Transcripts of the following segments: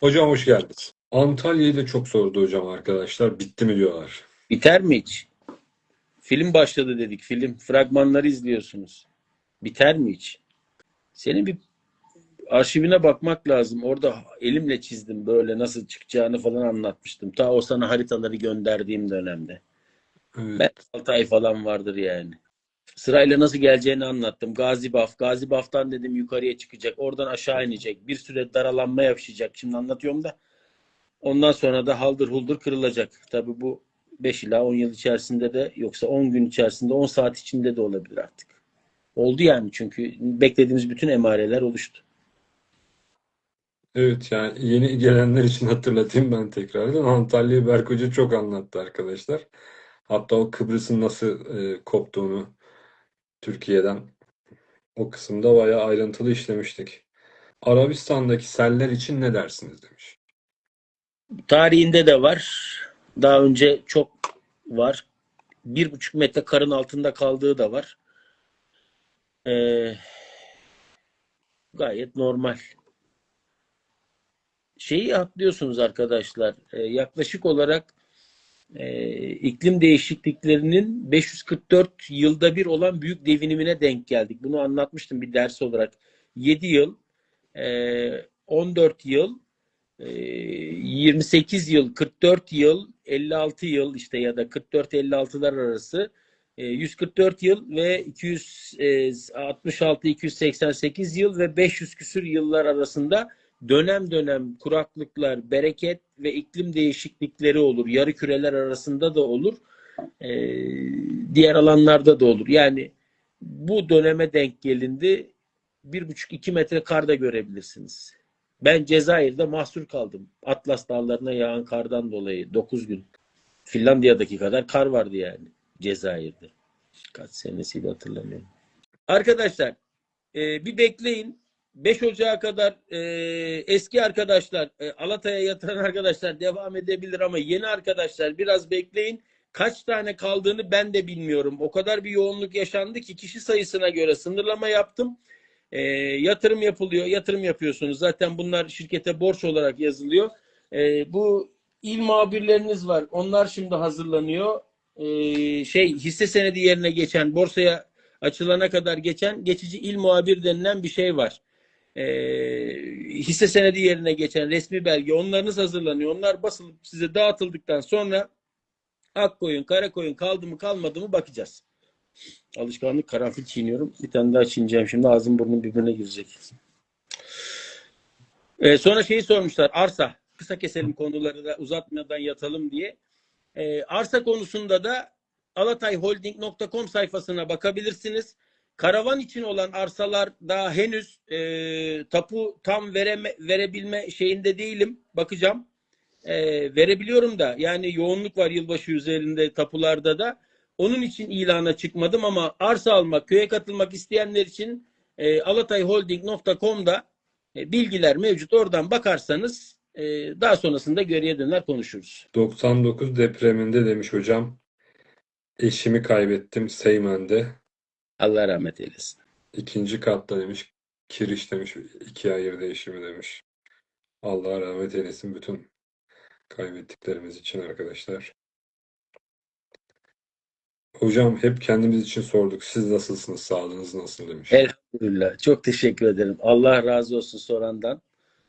Hocam hoş geldiniz. Antalya'yı da çok sordu hocam arkadaşlar. Bitti mi diyorlar. Biter mi hiç? Film başladı dedik. Film fragmanları izliyorsunuz. Biter mi hiç? Senin bir arşivine bakmak lazım. Orada elimle çizdim böyle nasıl çıkacağını falan anlatmıştım. Ta o sana haritaları gönderdiğim dönemde. Evet. Ben 6 ay falan vardır yani. Sırayla nasıl geleceğini anlattım. Gazi Baf, Gazi Baf'tan dedim yukarıya çıkacak. Oradan aşağı inecek. Bir süre daralanma yaşayacak. Şimdi anlatıyorum da. Ondan sonra da haldır huldur kırılacak. Tabii bu 5 ila 10 yıl içerisinde de yoksa 10 gün içerisinde 10 saat içinde de olabilir artık. Oldu yani çünkü beklediğimiz bütün emareler oluştu. Evet yani yeni gelenler için hatırlatayım ben tekrardan. Antalya'yı Berk Hoca çok anlattı arkadaşlar. Hatta o Kıbrıs'ın nasıl e, koptuğunu Türkiye'den o kısımda bayağı ayrıntılı işlemiştik. Arabistan'daki seller için ne dersiniz demiş. Tarihinde de var. Daha önce çok var. Bir buçuk metre karın altında kaldığı da var. Ee, gayet normal. Şeyi atlıyorsunuz arkadaşlar. Ee, yaklaşık olarak e, iklim değişikliklerinin 544 yılda bir olan büyük devinimine denk geldik. Bunu anlatmıştım bir ders olarak. 7 yıl, e, 14 yıl, e, 28 yıl, 44 yıl, 56 yıl işte ya da 44-56'lar arası e, 144 yıl ve 266-288 yıl ve 500 küsür yıllar arasında dönem dönem kuraklıklar, bereket ve iklim değişiklikleri olur. Yarı küreler arasında da olur. E, diğer alanlarda da olur. Yani bu döneme denk gelindi. Bir buçuk iki metre kar da görebilirsiniz. Ben Cezayir'de mahsur kaldım. Atlas dağlarına yağan kardan dolayı 9 gün. Finlandiya'daki kadar kar vardı yani Cezayir'de. Kaç senesiydi hatırlamıyorum. Arkadaşlar e, bir bekleyin. 5 Ocağı kadar e, eski arkadaşlar, e, Alatay'a yatıran arkadaşlar devam edebilir ama yeni arkadaşlar biraz bekleyin. Kaç tane kaldığını ben de bilmiyorum. O kadar bir yoğunluk yaşandı ki kişi sayısına göre sınırlama yaptım. E, yatırım yapılıyor, yatırım yapıyorsunuz. Zaten bunlar şirkete borç olarak yazılıyor. E, bu il muhabirleriniz var. Onlar şimdi hazırlanıyor. E, şey hisse senedi yerine geçen borsaya açılana kadar geçen geçici il muhabir denilen bir şey var. E, hisse senedi yerine geçen resmi belge onlarınız hazırlanıyor. Onlar basılıp size dağıtıldıktan sonra ak koyun, kara koyun kaldı mı kalmadı mı bakacağız. Alışkanlık karanfil çiğniyorum. Bir tane daha çiğneyeceğim şimdi. Ağzım burnum birbirine girecek. Ee, sonra şeyi sormuşlar. Arsa. Kısa keselim konuları da uzatmadan yatalım diye. Ee, arsa konusunda da alatayholding.com sayfasına bakabilirsiniz. Karavan için olan arsalar daha henüz e, tapu tam vereme, verebilme şeyinde değilim. Bakacağım. E, verebiliyorum da yani yoğunluk var yılbaşı üzerinde tapularda da. Onun için ilana çıkmadım ama arsa almak, köye katılmak isteyenler için e, alatayholding.com'da e, bilgiler mevcut. Oradan bakarsanız e, daha sonrasında geriye döner konuşuruz. 99 depreminde demiş hocam. Eşimi kaybettim Seymen'de. Allah rahmet eylesin. İkinci katta demiş. Kiriş demiş. iki ayır değişimi demiş. Allah rahmet eylesin bütün kaybettiklerimiz için arkadaşlar. Hocam hep kendimiz için sorduk. Siz nasılsınız? Sağlığınız nasıl demiş. Elhamdülillah. Çok teşekkür ederim. Allah razı olsun sorandan.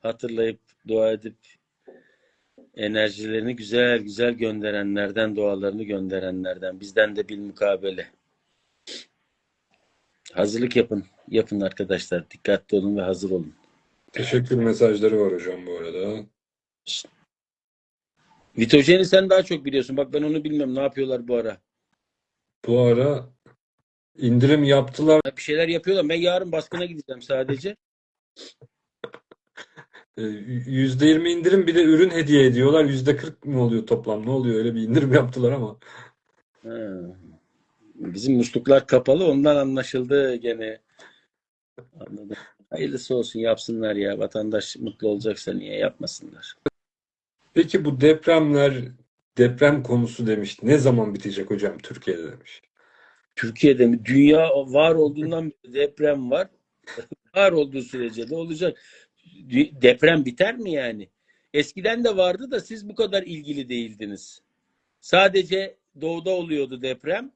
Hatırlayıp dua edip enerjilerini güzel güzel gönderenlerden, dualarını gönderenlerden. Bizden de bir mukabele. Hazırlık yapın. Yapın arkadaşlar. Dikkatli olun ve hazır olun. Teşekkür mesajları var hocam bu arada. Vitojeni sen daha çok biliyorsun. Bak ben onu bilmem. Ne yapıyorlar bu ara? Bu ara indirim yaptılar. Bir şeyler yapıyorlar. Ben yarın baskına gideceğim sadece. Ee, %20 indirim bir de ürün hediye ediyorlar. %40 mı oluyor toplam? Ne oluyor? Öyle bir indirim yaptılar ama. Ha. Bizim musluklar kapalı. Ondan anlaşıldı gene. Anladım. Hayırlısı olsun yapsınlar ya. Vatandaş mutlu olacaksa niye yapmasınlar? Peki bu depremler, deprem konusu demiş. Ne zaman bitecek hocam Türkiye'de demiş. Türkiye'de mi? Dünya var olduğundan beri deprem var. Var olduğu sürece de olacak. Deprem biter mi yani? Eskiden de vardı da siz bu kadar ilgili değildiniz. Sadece doğuda oluyordu deprem.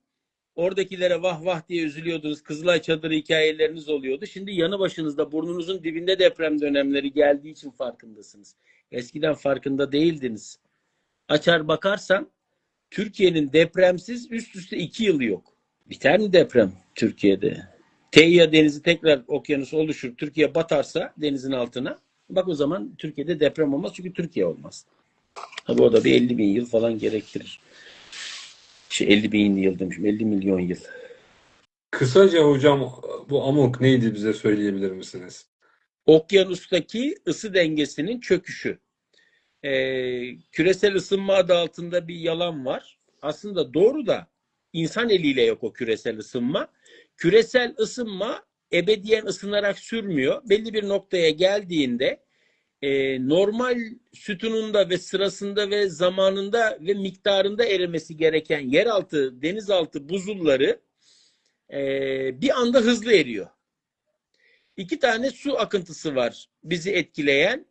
Oradakilere vah vah diye üzülüyordunuz. Kızılay çadırı hikayeleriniz oluyordu. Şimdi yanı başınızda burnunuzun dibinde deprem dönemleri geldiği için farkındasınız. Eskiden farkında değildiniz. Açar bakarsan Türkiye'nin depremsiz üst üste iki yılı yok. Biter mi deprem Türkiye'de? Teya denizi tekrar okyanus oluşur. Türkiye batarsa denizin altına. Bak o zaman Türkiye'de deprem olmaz çünkü Türkiye olmaz. Tabii o da bir 50 bin yıl falan gerektirir. Şey 50 bin yıl demişim. 50 milyon yıl. Kısaca hocam bu amok neydi bize söyleyebilir misiniz? Okyanustaki ısı dengesinin çöküşü. Ee, küresel ısınma adı altında bir yalan var. Aslında doğru da insan eliyle yok o küresel ısınma. Küresel ısınma ebediyen ısınarak sürmüyor. Belli bir noktaya geldiğinde e, normal sütununda ve sırasında ve zamanında ve miktarında erimesi gereken yeraltı, denizaltı buzulları e, bir anda hızlı eriyor. İki tane su akıntısı var bizi etkileyen.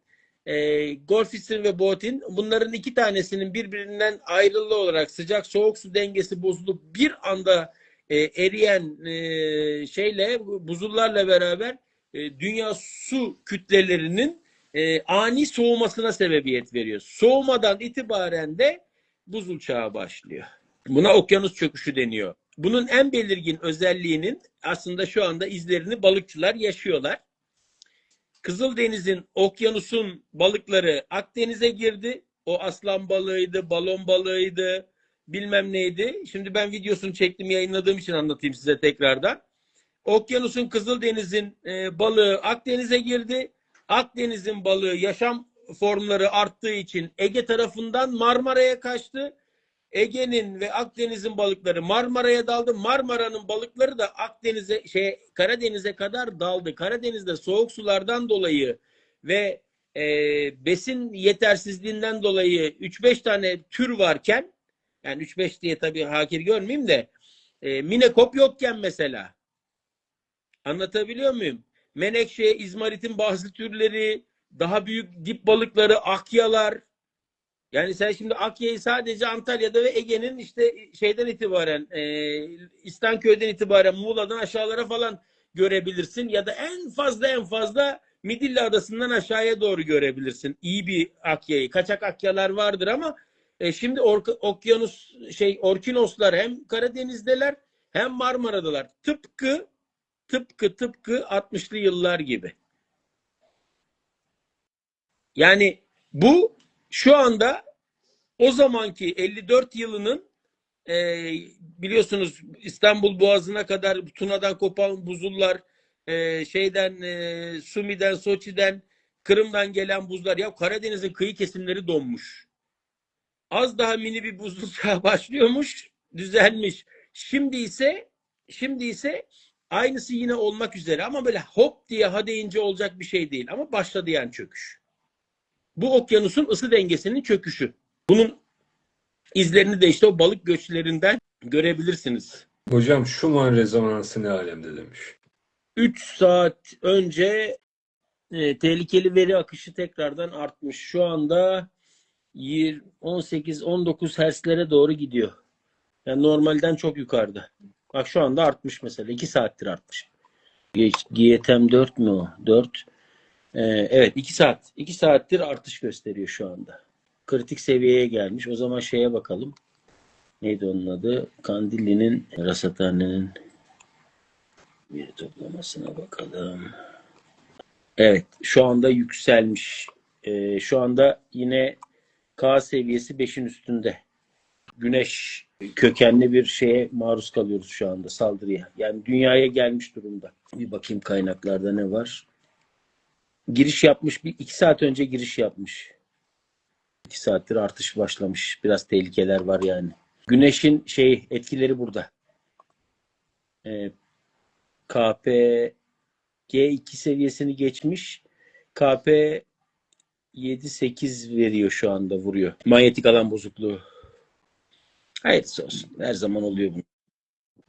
E, Golfistin ve Botin bunların iki tanesinin birbirinden ayrılı olarak sıcak soğuk su dengesi bozulup bir anda e, eriyen e, şeyle buzullarla beraber e, dünya su kütlelerinin e, ani soğumasına sebebiyet veriyor. Soğumadan itibaren de buzul çağı başlıyor. Buna okyanus çöküşü deniyor. Bunun en belirgin özelliğinin aslında şu anda izlerini balıkçılar yaşıyorlar. Kızıldeniz'in, okyanusun balıkları Akdeniz'e girdi. O aslan balığıydı, balon balığıydı, bilmem neydi. Şimdi ben videosunu çektim, yayınladığım için anlatayım size tekrardan. Okyanusun, Kızıldeniz'in e, balığı Akdeniz'e girdi. Akdeniz'in balığı yaşam formları arttığı için Ege tarafından Marmara'ya kaçtı. Ege'nin ve Akdeniz'in balıkları Marmara'ya daldı. Marmara'nın balıkları da Akdeniz'e şey Karadeniz'e kadar daldı. Karadeniz'de soğuk sulardan dolayı ve e, besin yetersizliğinden dolayı 3-5 tane tür varken yani 3-5 diye tabii hakir görmeyeyim de e, minekop yokken mesela anlatabiliyor muyum? Menekşe, izmaritin bazı türleri, daha büyük dip balıkları, akyalar, yani sen şimdi Akya'yı sadece Antalya'da ve Ege'nin işte şeyden itibaren e, İstanköy'den itibaren Muğla'dan aşağılara falan görebilirsin. Ya da en fazla en fazla Midilli Adası'ndan aşağıya doğru görebilirsin. İyi bir Akya'yı. Kaçak Akyalar vardır ama e, şimdi ork- okyanus şey orkinoslar hem Karadeniz'deler hem Marmara'dalar. Tıpkı tıpkı tıpkı 60'lı yıllar gibi. Yani bu şu anda o zamanki 54 yılının e, biliyorsunuz İstanbul Boğazı'na kadar Tuna'dan kopan buzullar e, şeyden e, Sumi'den Soçi'den Kırım'dan gelen buzlar ya Karadeniz'in kıyı kesimleri donmuş. Az daha mini bir buzul başlıyormuş, düzelmiş. Şimdi ise şimdi ise aynısı yine olmak üzere ama böyle hop diye ha deyince olacak bir şey değil ama başladı yani çöküş. Bu okyanusun ısı dengesinin çöküşü. Bunun izlerini de işte o balık göçlerinden görebilirsiniz. Hocam Schumann rezonansı ne alemde demiş. 3 saat önce e, tehlikeli veri akışı tekrardan artmış. Şu anda 18-19 Hz'lere doğru gidiyor. Yani normalden çok yukarıda. Bak şu anda artmış mesela. 2 saattir artmış. GTM 4 mü o? 4. Ee, evet 2 saat. 2 saattir artış gösteriyor şu anda. Kritik seviyeye gelmiş. O zaman şeye bakalım. Neydi onun adı? Kandilli'nin, Rasathane'nin veri toplamasına bakalım. Evet. Şu anda yükselmiş. Ee, şu anda yine K seviyesi 5'in üstünde. Güneş kökenli bir şeye maruz kalıyoruz şu anda saldırıya. Yani dünyaya gelmiş durumda. Bir bakayım kaynaklarda ne var. Giriş yapmış. Bir iki saat önce giriş yapmış. İki saattir artış başlamış. Biraz tehlikeler var yani. Güneşin şey etkileri burada. Ee, KP G2 seviyesini geçmiş. KP 7-8 veriyor şu anda vuruyor. Manyetik alan bozukluğu. Hayırlısı olsun. Her zaman oluyor bu.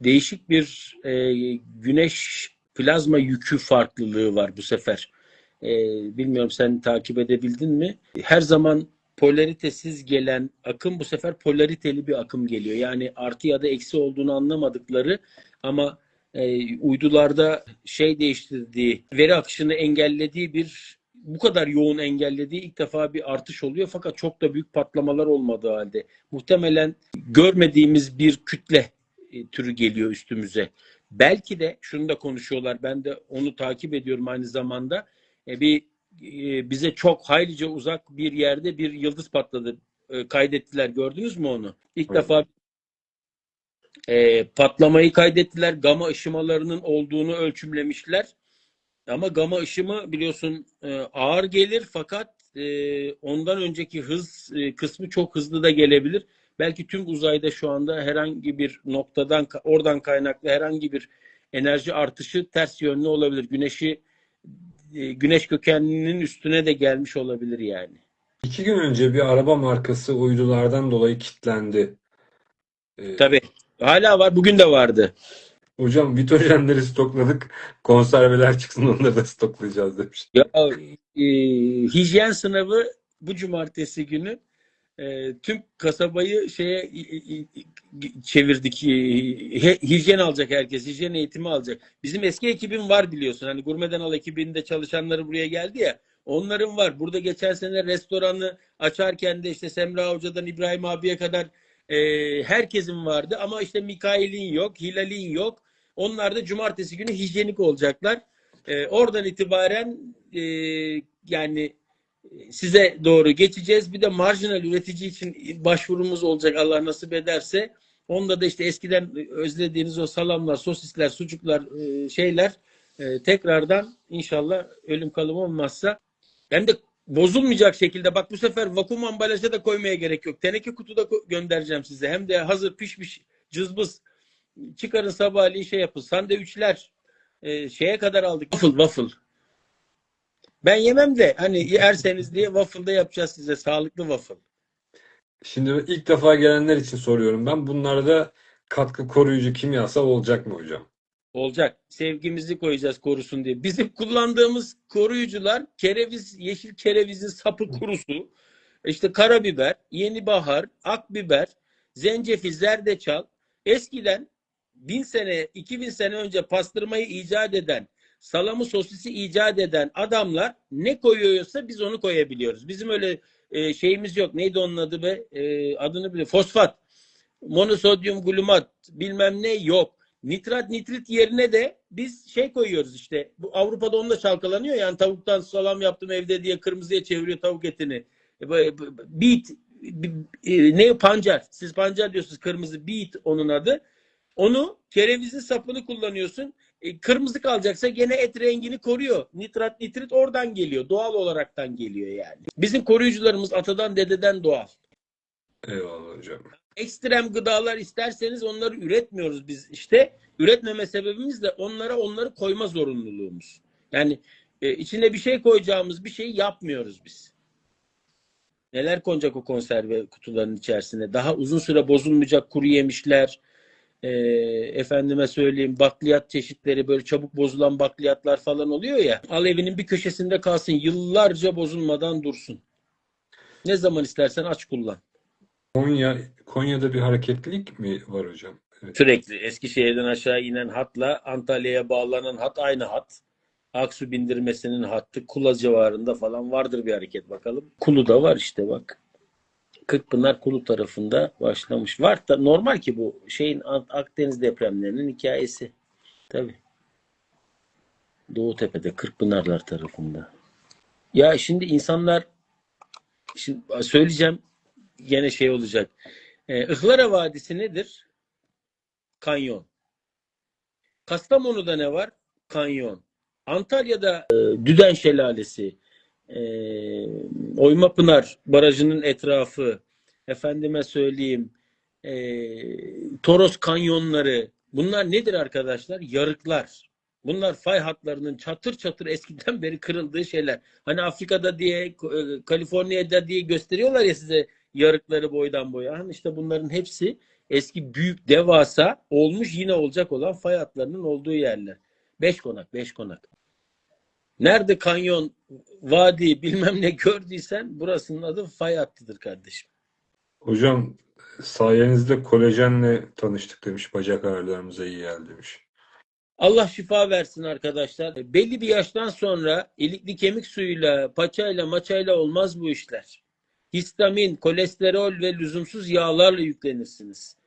Değişik bir e, güneş plazma yükü farklılığı var bu sefer. e, bilmiyorum sen takip edebildin mi? Her zaman polaritesiz gelen akım bu sefer polariteli bir akım geliyor. Yani artı ya da eksi olduğunu anlamadıkları ama e, uydularda şey değiştirdiği, veri akışını engellediği bir bu kadar yoğun engellediği ilk defa bir artış oluyor fakat çok da büyük patlamalar olmadığı halde muhtemelen görmediğimiz bir kütle e, türü geliyor üstümüze. Belki de şunu da konuşuyorlar. Ben de onu takip ediyorum aynı zamanda. E, bir e, bize çok haylice uzak bir yerde bir yıldız patladı. E, kaydettiler. Gördünüz mü onu? İlk Evet. defa e, patlamayı kaydettiler. Gama ışımalarının olduğunu ölçümlemişler. Ama gama ışımı biliyorsun e, ağır gelir fakat e, ondan önceki hız e, kısmı çok hızlı da gelebilir. Belki tüm uzayda şu anda herhangi bir noktadan oradan kaynaklı herhangi bir enerji artışı ters yönlü olabilir. Güneşi e, güneş kökeninin üstüne de gelmiş olabilir yani. İki gün önce bir araba markası uydulardan dolayı kilitlendi. Ee, Tabii. Hala var. Bugün de vardı. Hocam vitojenleri stokladık. Konserveler çıksın onları da stoklayacağız demiş. Ya e, hijyen sınavı bu cumartesi günü e, tüm kasabayı şeye i- i- çevirdik. E, hijyen alacak herkes. Hijyen eğitimi alacak. Bizim eski ekibim var biliyorsun. Hani Gurmeden Al ekibinde çalışanları buraya geldi ya. Onların var. Burada geçen sene restoranı açarken de işte Semra Hoca'dan İbrahim abiye kadar e, herkesin vardı. Ama işte Mikail'in yok, Hilal'in yok. Onlar da cumartesi günü hijyenik olacaklar. E, oradan itibaren e, yani size doğru geçeceğiz. Bir de marjinal üretici için başvurumuz olacak Allah nasip ederse. Onda da işte eskiden özlediğiniz o salamlar, sosisler, sucuklar, e, şeyler e, tekrardan inşallah ölüm kalım olmazsa hem de bozulmayacak şekilde bak bu sefer vakum ambalaja da koymaya gerek yok. Teneke kutuda göndereceğim size. Hem de hazır pişmiş cızbız çıkarın sabahleyin şey yapın. Sandviçler e, şeye kadar aldık. Waffle waffle. Ben yemem de hani yerseniz diye waffle'da yapacağız size sağlıklı waffle. Şimdi ilk defa gelenler için soruyorum ben. Bunlarda katkı koruyucu kimyasal olacak mı hocam? Olacak. Sevgimizi koyacağız korusun diye. Bizim kullandığımız koruyucular kereviz, yeşil kerevizin sapı kurusu, işte karabiber, yeni bahar, akbiber, zencefil, zerdeçal. Eskiden bin sene, iki bin sene önce pastırmayı icat eden, salamı sosisi icat eden adamlar ne koyuyorsa biz onu koyabiliyoruz. Bizim öyle e, şeyimiz yok. Neydi onun adı be? E, adını bile. Fosfat, monosodyum glumat, bilmem ne yok. Nitrat nitrit yerine de biz şey koyuyoruz işte. Bu Avrupa'da onunla çalkalanıyor yani tavuktan salam yaptım evde diye kırmızıya çeviriyor tavuk etini. E, Beet e, ne pancar? Siz pancar diyorsunuz kırmızı beet onun adı. Onu kerevizin sapını kullanıyorsun. E, kırmızı kalacaksa gene et rengini koruyor. Nitrat nitrit oradan geliyor. Doğal olaraktan geliyor yani. Bizim koruyucularımız atadan dededen doğal Eyvallah hocam. ekstrem gıdalar isterseniz onları üretmiyoruz biz işte. Üretmeme sebebimiz de onlara onları koyma zorunluluğumuz. Yani e, içine bir şey koyacağımız bir şeyi yapmıyoruz biz. Neler konacak o konserve kutularının içerisine? Daha uzun süre bozulmayacak kuru yemişler, e, efendime söyleyeyim bakliyat çeşitleri böyle çabuk bozulan bakliyatlar falan oluyor ya. Al evinin bir köşesinde kalsın yıllarca bozulmadan dursun. Ne zaman istersen aç kullan. Konya, Konya'da bir hareketlilik mi var hocam? Evet. Sürekli Eskişehir'den aşağı inen hatla Antalya'ya bağlanan hat aynı hat. Aksu bindirmesinin hattı Kula civarında falan vardır bir hareket bakalım. Kulu'da var işte bak. Kırkpınar Kulu tarafında başlamış. Var da normal ki bu şeyin Ak- Akdeniz depremlerinin hikayesi. Tabii. Doğu Tepe'de Kırkpınarlar tarafında. Ya şimdi insanlar şimdi söyleyeceğim gene şey olacak. Ee, Ihlara Vadisi nedir? Kanyon. Kastamonu'da ne var? Kanyon. Antalya'da e, Düden Şelalesi, e, Oymapınar Barajı'nın etrafı, efendime söyleyeyim, e, Toros kanyonları. Bunlar nedir arkadaşlar? Yarıklar. Bunlar fay hatlarının çatır çatır eskiden beri kırıldığı şeyler. Hani Afrika'da diye, e, Kaliforniya'da diye gösteriyorlar ya size yarıkları boydan boya. Hani işte bunların hepsi eski büyük devasa olmuş yine olacak olan fay hatlarının olduğu yerler. Beş konak, beş konak. Nerede kanyon, vadi bilmem ne gördüysen burasının adı fay hattıdır kardeşim. Hocam sayenizde kolajenle tanıştık demiş. Bacak ağrılarımıza iyi geldi demiş. Allah şifa versin arkadaşlar. Belli bir yaştan sonra ilikli kemik suyuyla, paçayla, maçayla olmaz bu işler. Histamin, kolesterol ve lüzumsuz yağlarla yüklenirsiniz.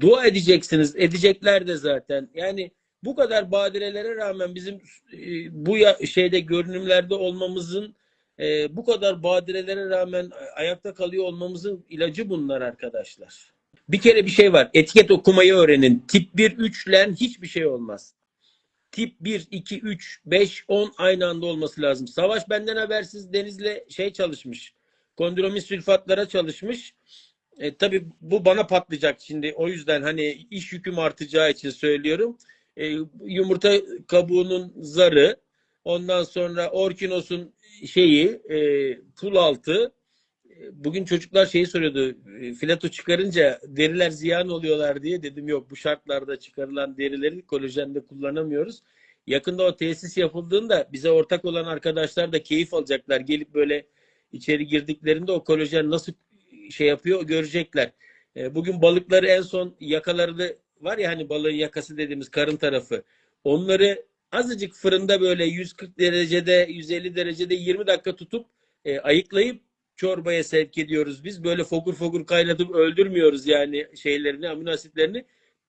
Dua edeceksiniz. Edecekler de zaten. Yani bu kadar badirelere rağmen bizim e, bu şeyde görünümlerde olmamızın e, bu kadar badirelere rağmen ayakta kalıyor olmamızın ilacı bunlar arkadaşlar. Bir kere bir şey var. Etiket okumayı öğrenin. Tip 1, 3 len hiçbir şey olmaz. Tip 1, 2, 3, 5, 10 aynı anda olması lazım. Savaş benden habersiz Deniz'le şey çalışmış. Kondromin sülfatlara çalışmış. E, tabii bu bana patlayacak şimdi. O yüzden hani iş yüküm artacağı için söylüyorum. E, yumurta kabuğunun zarı, ondan sonra orkinos'un şeyi, e, pul altı. E, Bugün çocuklar şeyi soruyordu. e, Filato çıkarınca deriler ziyan oluyorlar diye dedim yok bu şartlarda çıkarılan derileri kolajende kullanamıyoruz. Yakında o tesis yapıldığında bize ortak olan arkadaşlar da keyif alacaklar. Gelip böyle içeri girdiklerinde o kolajen nasıl şey yapıyor görecekler. E, Bugün balıkları en son yakaları var ya hani balığın yakası dediğimiz karın tarafı. Onları azıcık fırında böyle 140 derecede 150 derecede 20 dakika tutup e, ayıklayıp çorbaya sevk ediyoruz biz. Böyle fokur fokur kaynatıp öldürmüyoruz yani şeylerini, amino asitlerini.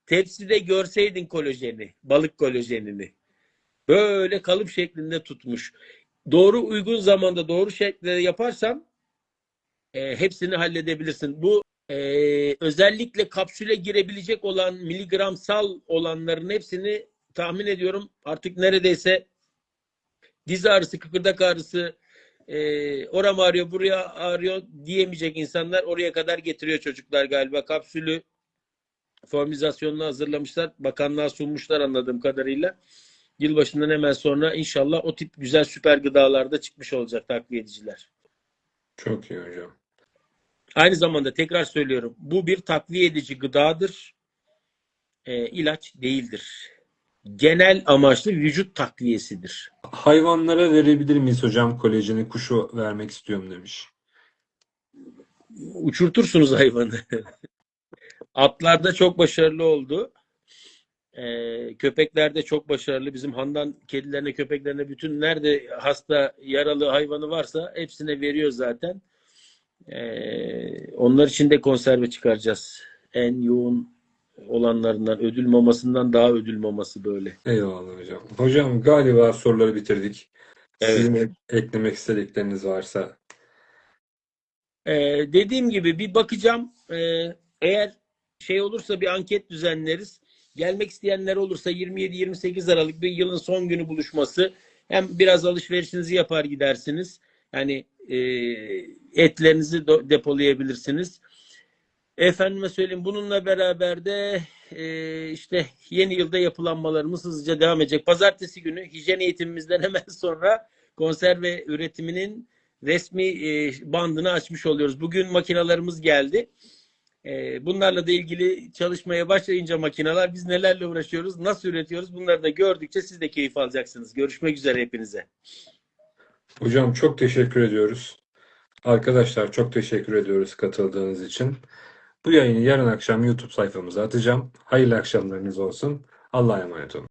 Tepside görseydin kolajeni, balık kolajenini. Böyle kalıp şeklinde tutmuş. Doğru uygun zamanda doğru şekilde yaparsan e, hepsini halledebilirsin. Bu e, özellikle kapsüle girebilecek olan miligramsal olanların hepsini tahmin ediyorum artık neredeyse diz ağrısı, kıkırdak ağrısı, e, oram ağrıyor, buraya ağrıyor diyemeyecek insanlar oraya kadar getiriyor çocuklar galiba. Kapsülü formizasyonunu hazırlamışlar. Bakanlığa sunmuşlar anladığım kadarıyla. Yılbaşından hemen sonra inşallah o tip güzel süper gıdalarda çıkmış olacak takviye ediciler. Çok iyi hocam. Aynı zamanda tekrar söylüyorum. Bu bir takviye edici gıdadır. E, ilaç değildir. Genel amaçlı vücut takviyesidir. Hayvanlara verebilir miyiz hocam kolajeni? Kuşu vermek istiyorum demiş. Uçurtursunuz hayvanı. Atlarda çok başarılı oldu. Ee, köpeklerde çok başarılı. Bizim handan kedilerine, köpeklerine bütün nerede hasta, yaralı hayvanı varsa hepsine veriyor zaten. Ee, onlar için de konserve çıkaracağız. En yoğun olanlarından, ödül mamasından daha ödül maması böyle. Eyvallah hocam. Hocam galiba soruları bitirdik. Evet. Sizin ek- eklemek istedikleriniz varsa. Ee, dediğim gibi bir bakacağım. Ee, eğer şey olursa bir anket düzenleriz. Gelmek isteyenler olursa 27-28 Aralık bir yılın son günü buluşması. Hem biraz alışverişinizi yapar gidersiniz. Yani e, etlerinizi depolayabilirsiniz. Efendime söyleyeyim bununla beraber de e, işte yeni yılda yapılanmalarımız hızlıca devam edecek. Pazartesi günü hijyen eğitimimizden hemen sonra konserve üretiminin resmi e, bandını açmış oluyoruz. Bugün makinalarımız geldi. E, bunlarla da ilgili çalışmaya başlayınca makineler biz nelerle uğraşıyoruz, nasıl üretiyoruz bunları da gördükçe siz de keyif alacaksınız. Görüşmek üzere hepinize. Hocam çok teşekkür ediyoruz. Arkadaşlar çok teşekkür ediyoruz katıldığınız için. Bu yayını yarın akşam YouTube sayfamıza atacağım. Hayırlı akşamlarınız olsun. Allah'a emanet olun.